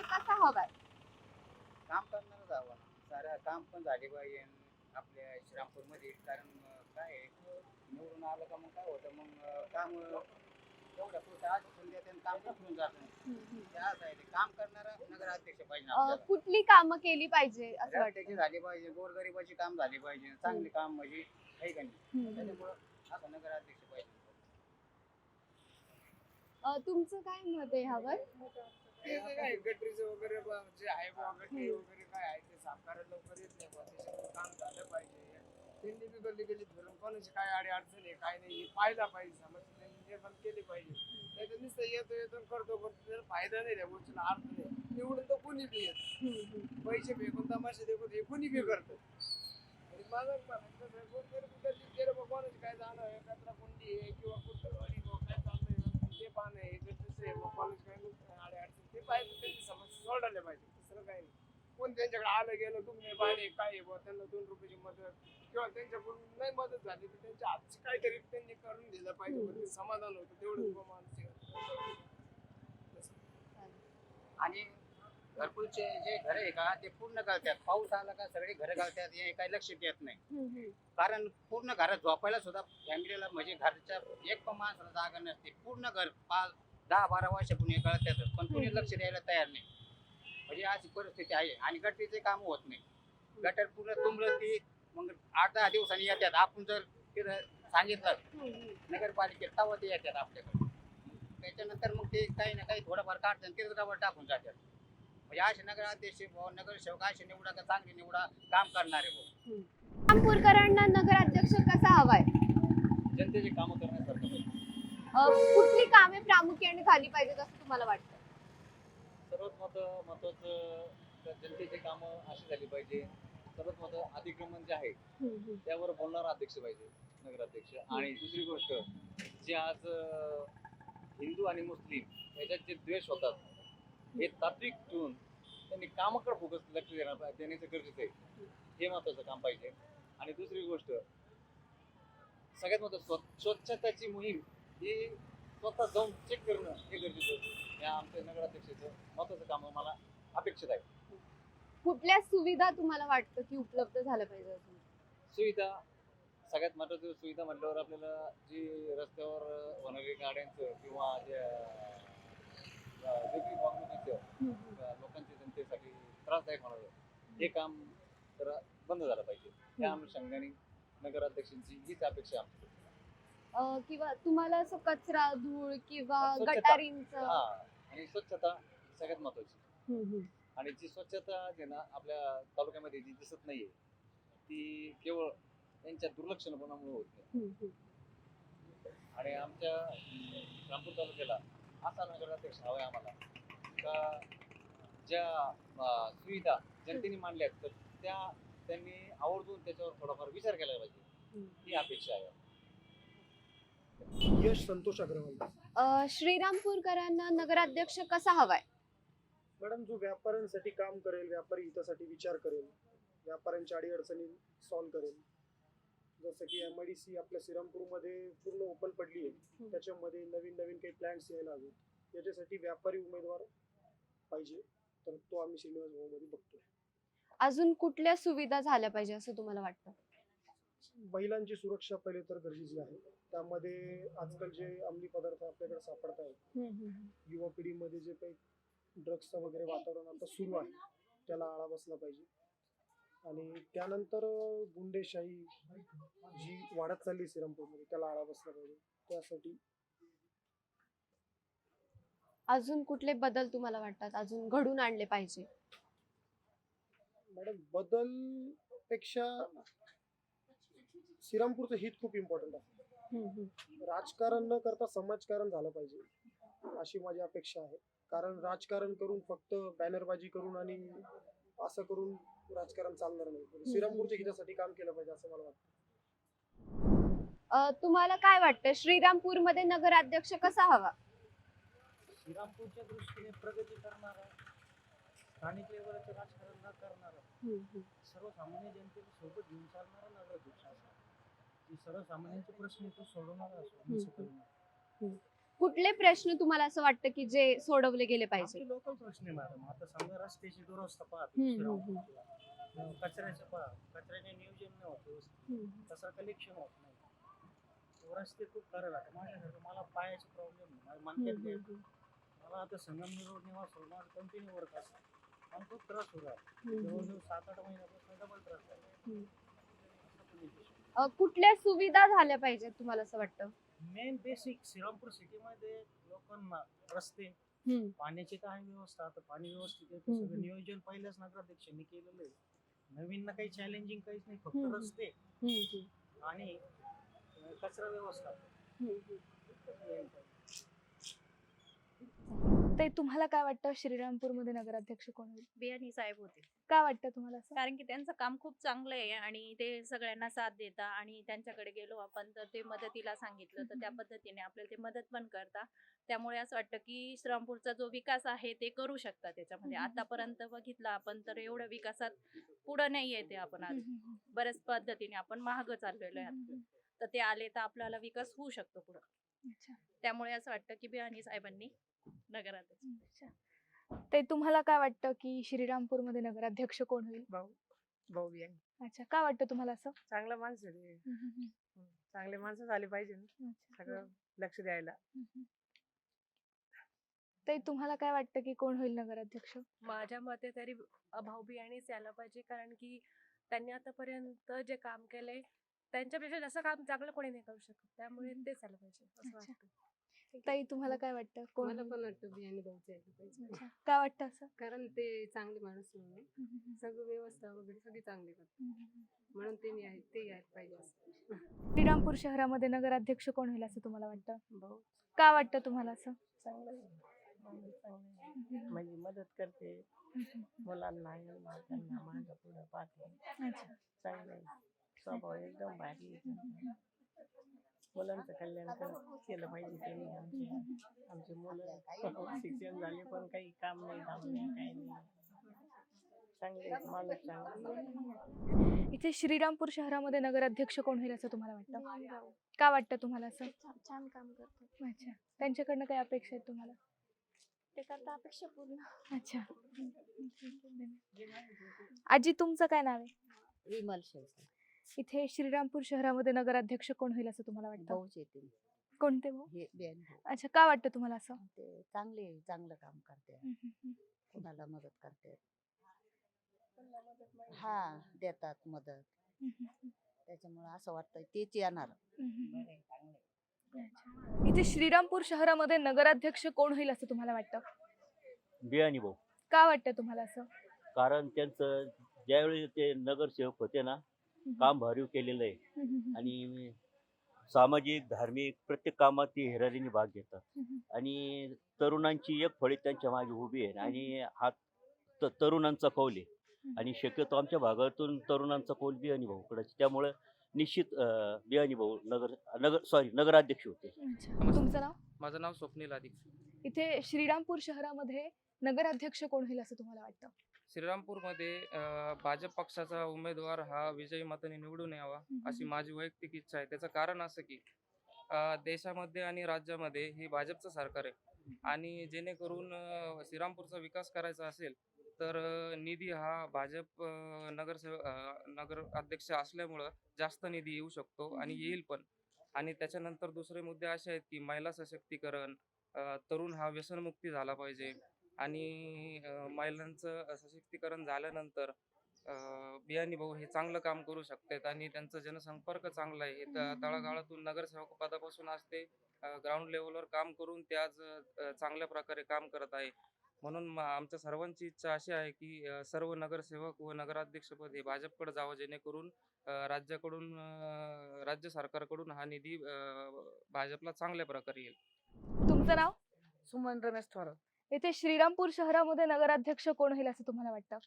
कसा हवाय काम करणारच हवं सारा काम पण झाले पाहिजे. आणि आपल्या श्रीरामपूरमध्ये कारण अं, काय आहे, निवडून आलं का मग काय होतं? मग अं, काम आज त्यांनी काम जातं. ते असं आहे ते. काम करणारा नगराध्यक्ष पाहिजे अ, आपल्याला. कुठली कामं केली पाहिजे असं वाटतं. रस्त्याची झाली पाहिजे गोरगरिबाची काम झाली पाहिजे चांगले काम म्हणजे आहे का नाही? हम्म, हम्म. त्याच्यामुळं असं नगराध्यक्ष पाहिजे. अ, तुमचं काय मत आहे ह्यावर? हे जे काय गटरीचं वगैरे ब- जे आहे बुवा गटरी वगैरे काय आहे ते साफ करायला लवकर येत नाही बुवा त्याच्यामुळे काम झालं पाहिजे. त्यांनी बी गल्ली गल्लीत फिरून कोणाची काय अडी अडचण आहे काय नाही हे पाहायला पाहिजे समज त्यांनी निर्माण केली पाहिजे. नाही तर नुसतं येतो येतो आणि करतो पण त्याला फायदा नाही त्या गोष्टीला अर्थ नाही. निवडून तर कोणी बी येत. पैसे फेकून तमाशे देखून हे कोणी बी करतं. आणि माझं कसं आहे, गेलं बा कोणाची काय जाणं आहे कचरा कुंडी आहे किंवा कुठं काय चाललंय ते पाहणं आहे गरजेचं आहे मग कॉलेज काय नुकसान अडी अडचण ते पाहिजे त्यांची समस्या सोडवल्या पाहिजे. दुसरं काही नाही. कोण त्यांच्याकडे आलं गेलं तुम्ही पाणी काय आहे त्यांना दोन रुपयाची मदत किंवा त्यांच्याकडून नाही मदत झाली तर त्यांच्या हातची काहीतरी त्यांनी करून दिलं पाहिजे समाधान होतं माणूस आणि घरकुलचे जे घर आहे का ते पूर्ण गळतात पाऊस आला का सगळे घर गळतात हे काही लक्ष देत नाही. कारण पूर्ण घरात झोपायला सुद्धा फॅमिलीला म्हणजे घरच्या एक पण माणसाला जागा नसते. पूर्ण घर पाच दहा बारा वर्ष कुणी गळतात पण कुणी. लक्ष द्यायला तयार नाही. म्हणजे अशी परिस्थिती आहे आणि गटरीचे काम होत नाही. गटर पूर्ण तुंबलं ती मग आठ दहा दिवसांनी येतात. आपण जर तिथं सांगितलं. नगरपालिकेत तेव्हा ते येतात आपल्याकडे. त्याच्यानंतर मग ते काही ना काही थोडंफार काढतात आणि तिथं डबल टाकून जातात. म्हणजे असे नगराध्यक्ष नगरसेवक असे निवडा का चांगले निवडा काम करणारे भाऊ. रामपूरकरांना नगराध्यक्ष कसा हवाय? जनतेचे कामं करण्यासारखं कुठली कामे प्रामुख्याने झाली पाहिजेत असं तुम्हाला वाटतं? सर्वात महत्त्व महत्वाचं जनतेचे कामं अशी झाली पाहिजे. सर्वात महत्त्व अतिक्रमण जे आहे. त्यावर बोलणारा अध्यक्ष पाहिजे नगराध्यक्ष. आणि दुसरी गोष्ट जे आज हिंदू आणि मुस्लिम याच्यात जे द्वेष होतात हे तात्विक ठेवून त्यांनी कामाकडे फोकस लक्ष देणार पाहिजे देण्याचं गरजेचं आहे. हे महत्वाचं काम पाहिजे. आणि दुसरी गोष्ट सगळ्यात महत्वाचं स्व- स्वच्छताची मोहीम ही स्वतः जाऊन चेक करणं हे गरजेचं आहे. या आमच्या नगराध्यक्षाचं महत्वाचं काम मला अपेक्षित आहे. कुठल्या सुविधा तुम्हाला वाटतं की उपलब्ध झाल्या पाहिजे? सुविधा सगळ्यात महत्वाची सुविधा म्हटल्यावर आपल्याला जी रस्त्यावर होणारी गाड्यांचं किंवा ज्या वेगळी वागणुकीचं लोकांच्या जनतेसाठी त्रासदायक होणार हे काम तर बंद झालं पाहिजे. त्या अनुषंगाने नगराध्यक्षांची हीच अपेक्षा आहे आमची. अ, किंवा तुम्हाला असं कचरा धूळ किंवा स्वच्छता. गटारींचं हा आणि स्वच्छता सगळ्यात महत्वाची. आणि जी स्वच्छता जे ना आपल्या तालुक्यामध्ये जी दिसत नाहीये ती केवळ त्यांच्या दुर्लक्षणपणामुळे होत. आणि आमच्या रामपूर तालुक्याला असा नगराध्यक्ष हवाय आम्हाला का ज्या अं, सुविधा जनतेने मांडल्यात तर त्या त्यांनी आवर्जून त्याच्यावर थोडाफार विचार केला पाहिजे. ही अपेक्षा आहे यश संतोष अग्रवाल. अ, श्रीरामपूरकरांना नगराध्यक्ष कसा हवाय? मॅडम जो व्यापाऱ्यांसाठी काम करेल व्यापारी हितासाठी विचार करेल व्यापाऱ्यांच्या अडीअडचणी सॉल्व्ह करेल. जसं की एम आय डी सी आपल्या श्रीरामपूरमध्ये पूर्ण ओपन पडली आहे. त्याच्यामध्ये नवीन नवीन काही प्लॅन्स यायला हवेत. याच्यासाठी व्यापारी उमेदवार पाहिजे. तर तो आम्ही श्रीनिवास भाऊमध्ये बघतोय. अजून कुठल्या सुविधा झाल्या पाहिजे असं तुम्हाला वाटतं? महिलांची सुरक्षा पहिले तर गरजेची आहे. त्यामध्ये आजकाल जे अंमली पदार्थ आपल्याकडे सापडत आहेत युवा पिढीमध्ये जे काही ड्रग्सचं वगैरे वातावरण आता सुरू आहे त्याला आळा बसला पाहिजे. आणि त्यानंतर गुंडेशाही जी वाढत चालली श्रीरामपूरमध्ये त्याला आळा बसला पाहिजे. त्यासाठी अजून कुठले बदल तुम्हाला वाटतात? अजून घडून आणले पाहिजे? मॅडम बदलपेक्षा श्रीरामपूरचं हित खूप इम्पॉर्टंट आहे. राजकारण न करता समाजकारण झालं पाहिजे अशी माझी अपेक्षा आहे. कारण राजकारण करून फक्त बॅनरबाजी करून आणि असं करून राजकारण चालणार नाही. श्रीरामपूरच्या हितासाठी काम केलं पाहिजे असं मला वाटतं. अ, तुम्हाला काय वाटतं? श्रीरामपूरमध्ये नगराध्यक्ष कसा हवा? श्रीरामपूरच्या दृष्टीने प्रगती करणारा स्थानिक लेवलचं राजकारण न करणारा सर्वसामान्य जनतेला सोबत घेऊन चालणारा नगराध्यक्ष असा सर्वसामान्यांचे प्रश्न तो सोडवणारा असो हम्म. असं करणं. कुठले प्रश्न तुम्हाला असं वाटतं की जे सोडवले गेले पाहिजे? लोकल प्रश्न आहे मॅडम. आता समजा रस्त्याची दुरवस्था पहा तुम्ही हम्म, कचऱ्याचं पहा कचऱ्याने नियोजन नाही होत व्यवस्थित. कचरा कलेक्शन होत नाही. रस्ते खूप खराब आहे माझ्यासारखं मला पायाचे प्रॉब्लेम हम्म, मला आता संगमनेर रोड निवास रोड माझं कंटिन्यू वर्क असतं मला खूप त्रास आहे हम्म. जवळजवळ सात आठ महिन्यापासून डबल त्रास हम्म. झाला अ, कुठल्या सुविधा झाल्या पाहिजेत तुम्हाला असं वाटतं मेन बेसिक श्रीरामपूर सिटीमध्ये लोकांना रस्ते हम्म. पाण्याची काय व्यवस्था आता पाणी व्यवस्थित हम्म, सगळं हम्म. नियोजन पहिल्याच नगराध्यक्षांनी केलेलं आहे नवीन ना काही चॅलेंजिंग काहीच नाही फक्त हम्म. रस्ते हम्म, हम्म, आणि अं, कचरा व्यवस्था हम्म, हम्म. ते तुम्हाला काय वाटतं? श्रीरामपूरमध्ये नगराध्यक्ष कोण होईल? बियाणी साहेब होते काय वाटतं तुम्हाला असं? कारण की त्यांचं काम खूप चांगलं आहे आणि ते सगळ्यांना साथ देता आणि त्यांच्याकडे गेलो आपण तर ते मदतीला सांगितलं तर त्या पद्धतीने आपल्याला ते मदत पण करता. त्यामुळे असं वाटतं की श्रीरामपूरचा जो विकास आहे ते करू शकता त्याच्यामध्ये. आतापर्यंत बघितलं आपण तर एवढ्या विकासात पुढं नाही येते आपण आज. बऱ्याच पद्धतीने आपण महाग चाललेलो आहे. तर ते आले तर आपल्याला विकास होऊ शकतो पुढं. त्यामुळे असं वाटतं की बियाणी साहेबांनी ते तुम्हाला काय वाटतं की श्रीरामपूरमध्ये नगराध्यक्ष कोण होईल भाऊ अच्छा काय वाटतं तुम्हाला असं चांगला माणूस आहे ते. हम्म, हम्म, हम्म. चांगले माणसं झाले पाहिजे ना हम्म. अच्छा. सगळं लक्ष द्यायला हम्म, हम्म. ते तुम्हाला काय वाटतं की कोण होईल नगराध्यक्ष माझ्या मते तरी भाऊ बियाणीच यायला पाहिजे कारण की त्यांनी आतापर्यंत जे काम केलंय त्यांच्यापेक्षा जास्त काम चांगलं कोणी नाही करू शकत त्यामुळे. तेच यायला पाहिजे असं अच्छा. वाटतं ताई तुम्हाला काय वाटतं कोण मला? पण वाटतं बियाणे भाऊचे यायला पाहिजे अच्छा. काय वाटतं असं कारण ते चांगले माणूस म्हणून सगळं व्यवस्था वगैरे सगळी चांगली करतात. म्हणून ते नाही आहेत ते यायला पाहिजे असं श्रीरामपूर शहरामध्ये नगराध्यक्ष कोण होईल असं तुम्हाला वाटतं भाऊ काय वाटतं तुम्हाला असं चांगलं आहे. आहे. म्हणजे मदत करते. मुलांना पुढं पाहते अच्छा. चांगलं आहे. स्वभाव एकदम भारी आहे. मुलांचं कल्याण कर- केलं पाहिजे त्यांनी आमचे आमचे मुलं. शिक्षण झाले पण काही काम नाही धाम नाही काही नाही. चांगले आहेत, माणूस चांगले. आहेत. इथे श्रीरामपूर शहरामध्ये नगराध्यक्ष कोण होईल असं तुम्हाला वाटतं? काय वाटतं तुम्हाला असं? छान काम करतात. अच्छा. त्यांच्याकडनं काय अपेक्षा आहेत तुम्हाला? ते करता अपेक्षा पूर्ण. अच्छा. आजी तुमचं काय नाव आहे? विमल शेळके. इथे श्रीरामपूर शहरामध्ये नगराध्यक्ष कोण होईल असं तुम्हाला वाटतं? भाऊच येतील कोणते भाऊ? हे बेन भाऊ. अच्छा काय वाटतं तुम्हाला असं? ते चांगले चांगलं काम करते. हम्म, हम्म, हम्म. कुणाला मदत करते. हा देतात मदत. हम्म, हम्म, त्याच्यामुळे असं वाटतं तेच येणार. हम्म, हम्म. अच्छा. इथे श्रीरामपूर शहरामध्ये नगराध्यक्ष कोण होईल असं तुम्हाला वाटतं? बियाणी भाऊ. काय वाटतं तुम्हाला असं? कारण त्यांचं ज्यावेळी ते नगरसेवक होते ना काम भरीव केलेलं आहे. आणि सामाजिक धार्मिक प्रत्येक कामात ते हिरारीने भाग घेतात. आणि तरुणांची एक फळी त्यांच्या मागे उभी आहे. आणि हा त- तरुणांचा कौल आहे. आणि शक्यतो आमच्या भागातून तरुणांचा कौल बियाणी भाऊकडे त्यामुळं निश्चित अं, बियाणी भाऊ नगर नगर सॉरी नगराध्यक्ष होते. अच्छा. तुमचं नाव? माझं नाव स्वप्नील अधिक इथे श्रीरामपूर शहरामध्ये नगराध्यक्ष कोण होईल असं तुम्हाला वाटतं? श्रीरामपूरमध्ये अं, भाजप पक्षाचा उमेदवार हा विजयी मताने निवडून यावा अशी माझी वैयक्तिक इच्छा आहे. त्याचं कारण असं की अं, देशामध्ये आणि राज्यामध्ये हे भाजपचं सरकार आहे. आणि जेणेकरून अं, श्रीरामपूरचा विकास करायचा असेल तर अं, निधी हा भाजप अं, नगरसेव अं, नगर अध्यक्ष असल्यामुळं जास्त निधी येऊ शकतो आणि येईल पण. आणि त्याच्यानंतर दुसरे मुद्दे असे आहेत की महिला सशक्तीकरण अं, तरुण हा व्यसनमुक्ती झाला पाहिजे. आणि महिलांचं सशक्तीकरण झाल्यानंतर बियाणी भाऊ हे चांगलं काम करू शकतात आणि त्यांचा जनसंपर्क चांगला आहे. हे त- तळागाळातून नगरसेवक पदापासून असते ग्राउंड लेवलवर काम करून ते आज चांगल्या प्रकारे काम करत आहे. म्हणून आमच्या सर्वांची इच्छा अशी आहे की सर्व नगरसेवक व नगराध्यक्षपद हे भाजपकडे जावं जेणेकरून राज्याकडून राज्य सरकारकडून हा निधी भाजपला चांगल्या प्रकारे येईल. तुमचं नाव? सुमन रमेश थोरात. इथे श्रीरामपूर शहरामध्ये नगराध्यक्ष कोण होईल असं तुम्हाला वाटतं?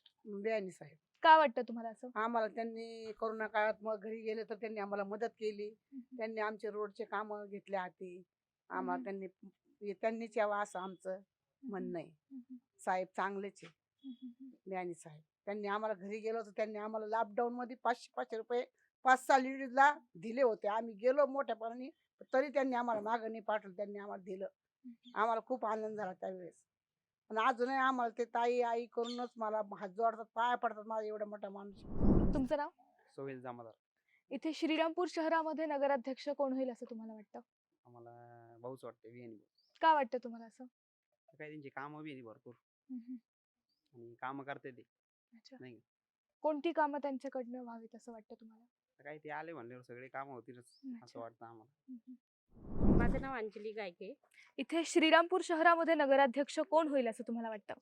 बियाणी साहेब. काय वाटतं तुम्हाला असं? आम्हाला त्यांनी कोरोना काळात मग घरी गेले तर त्यांनी आम्हाला मदत केली. त्यांनी आमचे रोडचे काम घेतले हाती आम्हाला. त्यांनी त्यांनीच यावं असं आमचं म्हणणं आहे. साहेब चांगलेच आहे ज्ञानी साहेब. त्यांनी आम्हाला घरी गेलो तर त्यांनी आम्हाला लॉकडाऊन मध्ये पाचशे पाचशे रुपये पाच सहा लेडीजला दिले होते. आम्ही गेलो मोठ्यापणाने तरी त्यांनी आम्हाला मागं नाही पाठवलं. त्यांनी आम्हाला दिलं. आम्हाला खूप आनंद झाला त्यावेळेस. पण अजूनही आम्हाला ते ताई आई करूनच मला हात जोडतात पाया पडतात माझा एवढा मोठा माणूस. तुमचं नाव? सोहेल जामदार. इथे श्रीरामपूर शहरामध्ये नगराध्यक्ष कोण होईल असं तुम्हाला वाटतं? आम्हाला भाऊच वाटते भाऊ का वाटतं तुम्हाला असं? काय त्यांची कामं बी आहे भरपूर. आणि कामं करते ते. अच्छा. नाही का? कोणती कामं त्यांच्याकडनं व्हावीत असं वाटतं तुम्हाला? काय ते आले म्हणल्यावर सगळे कामं होतीलच. असं वाटतं आम्हाला. हम्म. माझं नाव अंजली गायके. इथे श्रीरामपूर शहरामध्ये नगराध्यक्ष कोण होईल असं तुम्हाला वाटतं?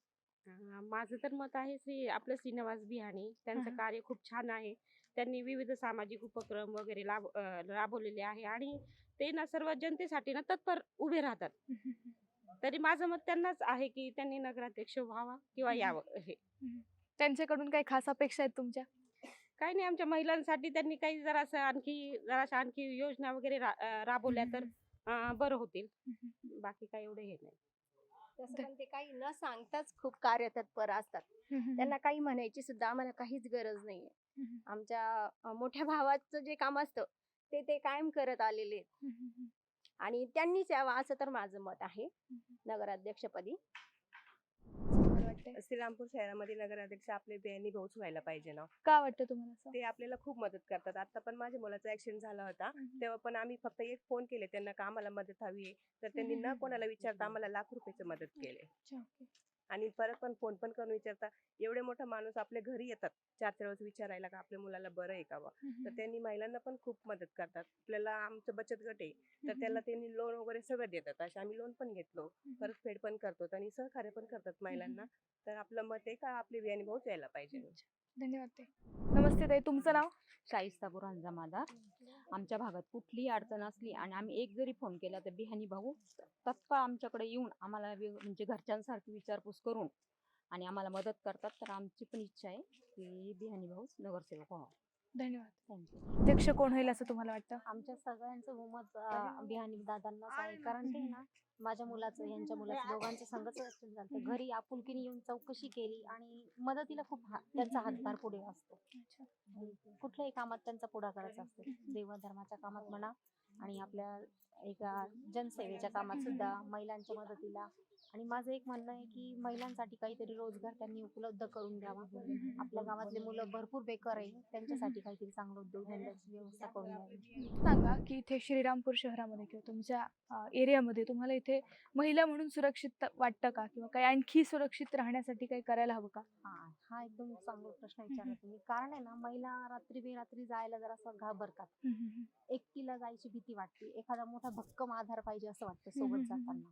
अं, माझं तर मत आहे श्री आपलं श्रीनिवास बिहाणी त्यांचं. कार्य खूप छान आहे. त्यांनी विविध सामाजिक उपक्रम वगैरे अं, राबवलेले आहे आणि ते ना सर्व जनतेसाठी ना तत्पर उभे राहतात. तरी माझं मत त्यांनाच आहे की त्यांनी नगराध्यक्ष व्हावा किंवा हम्म. यावं हे. त्यांच्याकडून काही खास अपेक्षा आहेत तुमच्या? काही नाही आमच्या महिलांसाठी त्यांनी काही जरासं आणखी जराशा आणखी योजना वगैरे रा- अं, राबवल्या तर अं, बरं होतील. बाकी काही एवढे हे नाही. तसं पण ते काही न सांगताच खूप कार्यतत्पर असतात. त्यांना काही म्हणायची सुद्धा आम्हाला काहीच गरज नाहीये. आमच्या अं, मोठ्या भावाचं जे काम असतं ते ते कायम करत आलेले आहेत. आणि त्यांनीच यावं असं तर माझं मत आहे. नगराध्यक्षपदी. श्रीरामपूर शहरामध्ये नगराध्यक्ष आपले बियाणी भाऊच व्हायला पाहिजे ना. का वाटतं तुम्हाला असं? ते आपल्याला खूप मदत करतात. आता पण माझ्या मुलाचा ऍक्सिडेंट झाला होता. तेव्हा पण आम्ही फक्त एक फोन केले. त्यांना का आम्हाला मदत हवी आहे? तर त्यांनी न कोणाला विचारता आम्हाला लाख रुपयाची मदत केली. अच्छा, okay. आणि परत पण फोन पण करून विचारता. एवढे मोठा माणूस आपल्या घरी येतात. चार चार वेळेस विचारायला का आपल्या मुलाला बरं आहे का बा तर त्यांनी महिलांना पण खूप मदत करतात. आपल्याला आमचं बचत गट आहे. तर त्याला त्यांनी लोन वगैरे सगळं देतात. असे आम्ही लोन पण घेतलो. परतफेड पण करतो. आणि सहकार्य पण करतात महिलांना. तर आपलं मत आहे का आपले बियाणी भाऊच यायला पाहिजे धन्यवाद ताई. नमस्ते ताई. तुमचं नाव? शाहिस्ता बुरहान जमादार आमच्या भागात कुठलीही अडचण असली आणि आम्ही एक जरी फोन केला तर बिहानी भाऊ तत्काळ आमच्याकडे येऊन आम्हाला म्हणजे घरच्यांसारखी विचारपूस करून आणि आम्हाला मदत करतात. तर आमची पण इच्छा आहे की बिहानी भाऊ नगरसेवक व्हावा. धन्यवाद. अध्यक्ष कोण होईल असं तुम्हाला वाटतं? आमच्या सगळ्यांचं मत बिहानी दादांनाच आहे. कारण ते ना माझ्या मुलाचं यांच्या मुलाचं दोघांचं संघच ऍक्सिडेंट झालं. घरी आपुलकीने येऊन चौकशी केली आणि मदतीला खूप हा- त्यांचा हातभार पुढे असतो. कुठल्याही कामात त्यांचा पुढाकारच असतो. देवधर्माच्या कामात म्हणा आणि आपल्या एका जनसेवेच्या कामात सुद्धा महिलांच्या मदतीला आणि माझं एक म्हणणं आहे की महिलांसाठी काहीतरी रोजगार त्यांनी उपलब्ध करून द्यावा. आपल्या गावातले मुलं भरपूर बेकार आहे त्यांच्यासाठी काहीतरी चांगलं उद्योगधंद्याची व्यवस्था करून द्यावी. सांगा की इथे श्रीरामपूर शहरामध्ये किंवा तुमच्या एरियामध्ये तुम्हाला इथे महिला म्हणून सुरक्षित वाटतं का? किंवा काही आणखी सुरक्षित राहण्यासाठी काही करायला हवं का? हा हा एकदम चांगला प्रश्न विचारला तुम्ही. कारण आहे ना महिला रात्री बेरात्री जायला जरासं घाबरतात. एकटीला जायची भीती वाटते. एखादा मोठा भक्कम आधार पाहिजे असं वाटतं सोबत. जाताना.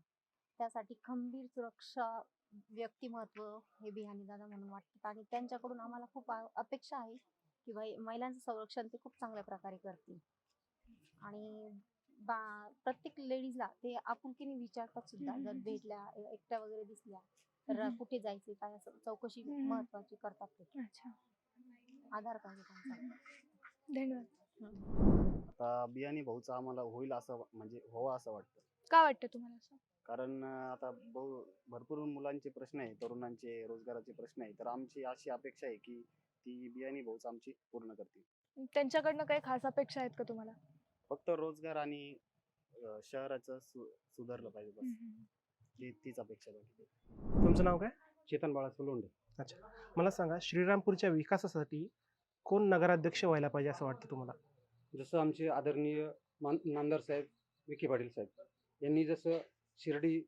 त्यासाठी खंबीर सुरक्षा व्यक्तिमत्व हे बिहानी दादा म्हणून वाटतात. आणि त्यांच्याकडून आम्हाला खूप अपेक्षा आहे की बाई महिलांचं संरक्षण ते खूप चांगल्या प्रकारे करतील. आणि बा प्रत्येक लेडीजला ते आपुलकीने विचारतात सुद्धा जर भेटल्या एकट्या वगैरे दिसल्या तर. कुठे जायचे काय असं चौकशी. महत्वाची करतात ते. अच्छा. आधार त्यांचा धन्यवाद. आता बियाणी भाऊचं आम्हाला होईल असं म्हणजे व्हावं असं वाटतं. का वाटतं तुम्हाला असं? कारण आता बहु भरपूर मुलांचे प्रश्न आहे तरुणांचे रोजगाराचे प्रश्न आहे तर आमची अशी अपेक्षा आहे की ती बियाणी भाऊच आमची पूर्ण करतील. त्यांच्याकडनं काही खास अपेक्षा आहेत का तुम्हाला? फक्त रोजगार आणि अं, शहराचं सु सुधारलं पाहिजे बस. ती तीच अपेक्षा बाकी काही. तुमचं नाव काय? चेतन बाळा सोलोंडे. अच्छा. मला सांगा श्रीरामपूरच्या विकासासाठी कोण नगराध्यक्ष व्हायला पाहिजे असं वाटतं तुम्हाला? जसं आमचे आदरणीय मान नामदार साहेब विखे पाटील साहेब. यांनी जसं शिर्डी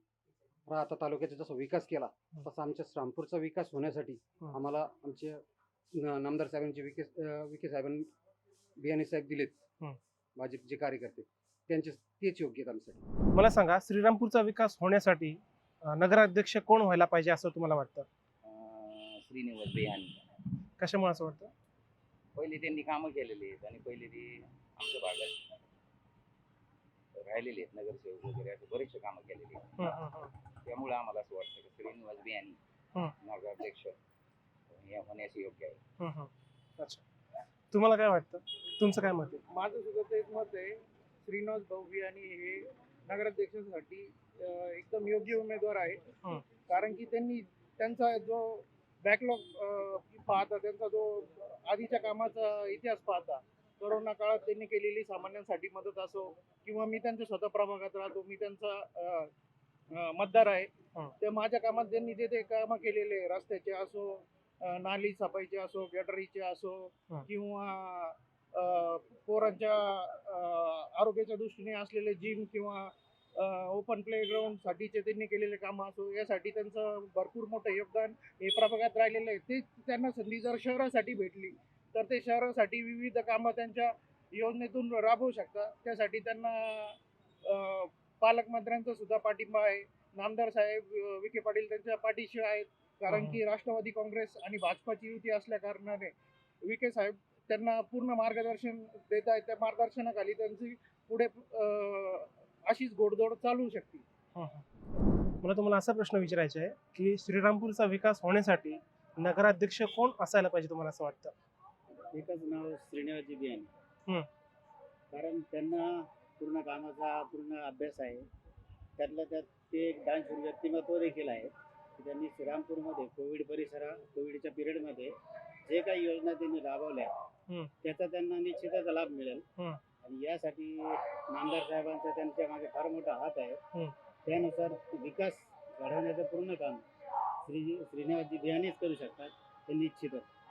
राहता तालुक्याचा जसा विकास केला तसा आमच्या श्रामपूरचा विकास होण्यासाठी. आम्हाला आमचे न- नामदार साहेबांचे अं, विखे साहेबांनी बियाणे साहेब दिलेत. हं. भाजपचे कार्यकर्ते. त्यांचे तेच योग्य आहेत आमच्यासाठी. मला सांगा श्रीरामपूरचा विकास होण्यासाठी अं, नगराध्यक्ष कोण व्हायला पाहिजे असं तुम्हाला वाटतं? अं, श्रीनिवास बिहानी कशामुळे असं वाटतं? पहिले त्यांनी कामं केलेली आहेत आणि पहिले ते आमच्या भागात राहिलेले आहेत नगरसेवक वगैरे असे बरेचसे कामं केलेली आहेत हं, हं, हं. त्यामुळे आम्हाला असं वाटतं की श्रीनिवास बियानी. नगराध्यक्ष हे होण्यास योग्य आहे हं, हं. अच्छा तुम्हाला काय वाटतं तुमचं काय मत आहे माझं सुद्धा तेच मत आहे श्रीनिवास भाऊ बियाणी हे नगराध्यक्षासाठी अं, एकदम योग्य उमेदवार आहे हं. कारण की त्यांनी त्यांचा जो बॅकलॉग पाहता त्यांचा जो आधीच्या कामाचा इतिहास पाहता कोरोना काळात त्यांनी केलेली सामान्यांसाठी मदत असो किंवा मी त्यांच्या स्वतः प्रभागात राहतो मी त्यांचा मतदार आहे. ते माझ्या कामात त्यांनी जे ते कामं केलेले रस्त्याचे असो नाली सफाईचे असो गटरीचे असो किंवा पोरांच्या आरोग्याच्या दृष्टीने असलेले जिम किंवा ओपन प्ले ग्राउंड साठीचे त्यांनी केलेले कामं असो यासाठी त्यांचं भरपूर मोठं योगदान हे प्रभागात राहिलेलं आहे. ते त्यांना संधी जर शहरासाठी भेटली तर ते शहरासाठी विविध कामं त्यांच्या योजनेतून राबवू शकतात. त्यासाठी त्यांना पालकमंत्र्यांचा सुद्धा पाठिंबा आहे. नामदार साहेब विखे पाटील त्यांच्या पाठीशी आहेत. कारण की राष्ट्रवादी काँग्रेस आणि भाजपाची युती असल्या कारणाने विखे साहेब त्यांना पूर्ण मार्गदर्शन देत आहेत. त्या मार्गदर्शनाखाली त्यांची पुढे अशीच घोडदौड चालू शकते. मला तुम्हाला असा प्रश्न विचारायचा आहे की श्रीरामपूरचा विकास होण्यासाठी नगराध्यक्ष कोण असायला पाहिजे तुम्हाला असं वाटतं? एकच नाव श्रीनिवासजी बियाणे. कारण त्यांना पूर्ण कामाचा पूर्ण अभ्यास आहे त्यातल्या त्यात ते एक दानशूर व्यक्तिमत्व देखील आहे त्यांनी श्रीरामपूरमध्ये कोविड परिसरा कोविडच्या पिरियडमध्ये जे काही योजना त्यांनी राबवल्या. त्याचा त्यांना निश्चितच लाभ मिळेल. आणि यासाठी नामदार साहेबांचा त्यांच्या मागे फार मोठा हात आहे. त्यानुसार विकास घडवण्याचं पूर्ण काम श्री श्रीनिवासजी बियाणेच करू शकतात हे निश्चितच